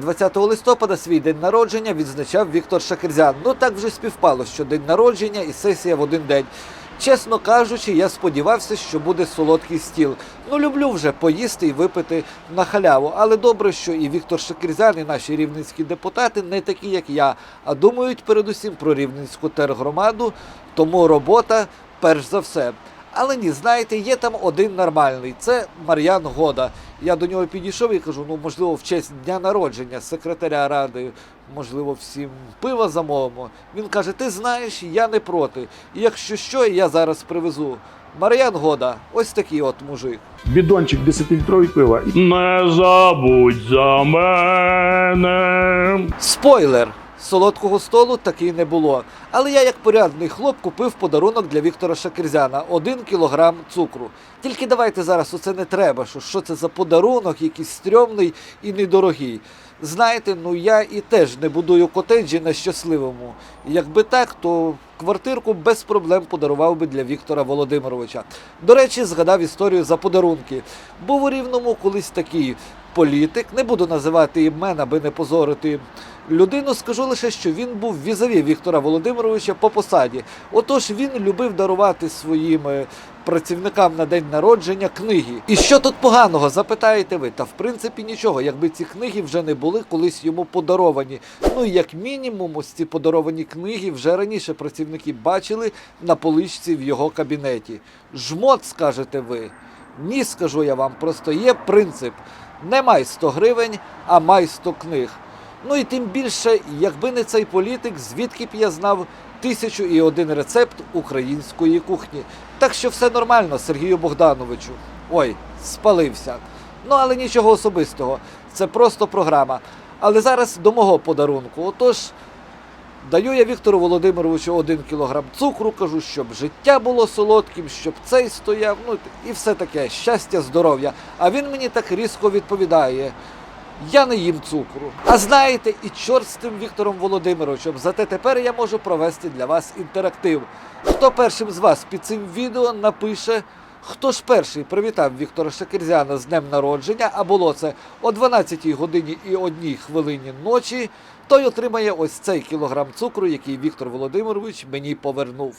20 листопада свій день народження відзначав Віктор Шакирзян. Ну так вже співпало, що день народження і сесія в один день. Чесно кажучи, я сподівався, що буде солодкий стіл. Ну люблю вже поїсти і випити на халяву. Але добре, що і Віктор Шакирзян, і наші рівненські депутати не такі, як я, а думають передусім про рівненську тергромаду, тому робота перш за все. Але ні, знаєте, є там один нормальний. Це Мар'ян Года. Я до нього підійшов і кажу: ну можливо, в честь дня народження секретаря ради, можливо, всім пива замовимо. Він каже: Ти знаєш, я не проти. І якщо що, я зараз привезу. Мар'ян Года, ось такий от мужик. Бідончик 10-літровий пива. Не забудь за мене. Спойлер! Солодкого столу таки не було. Але я, як порядний хлоп, купив подарунок для Віктора Шакирзяна один кілограм цукру. Тільки давайте зараз оце не треба, що, що це за подарунок, якийсь стрьомний і недорогий. Знаєте, ну я і теж не будую котеджі на щасливому. Якби так, то квартирку без проблем подарував би для Віктора Володимировича. До речі, згадав історію за подарунки. Був у Рівному колись такий політик, не буду називати імен, аби не позорити людину, скажу лише, що він був візаві Віктора Володимировича по посаді. Отож він любив дарувати своїм е, працівникам на день народження книги. І що тут поганого, запитаєте ви? Та в принципі нічого, якби ці книги вже не були колись йому подаровані. Ну і як мінімум, ось ці подаровані книги вже раніше працівники бачили на поличці в його кабінеті. Жмот, скажете ви. Ні, скажу я вам, просто є принцип. Не май 100 гривень, а май 100 книг. Ну і тим більше, якби не цей політик, звідки б я знав тисячу і один рецепт української кухні. Так що все нормально, Сергію Богдановичу. Ой, спалився. Ну але нічого особистого. Це просто програма. Але зараз до мого подарунку. Отож, Даю я Віктору Володимировичу один кілограм цукру, кажу, щоб життя було солодким, щоб цей стояв, ну і все таке, щастя, здоров'я. А він мені так різко відповідає. Я не їм цукру. А знаєте, і чорт з тим Віктором Володимировичем, зате тепер я можу провести для вас інтерактив. Хто першим з вас під цим відео напише, хто ж перший привітав Віктора Шакирзяна з днем народження, а було це о 12 годині і одній хвилині ночі, той отримає ось цей кілограм цукру, який Віктор Володимирович мені повернув.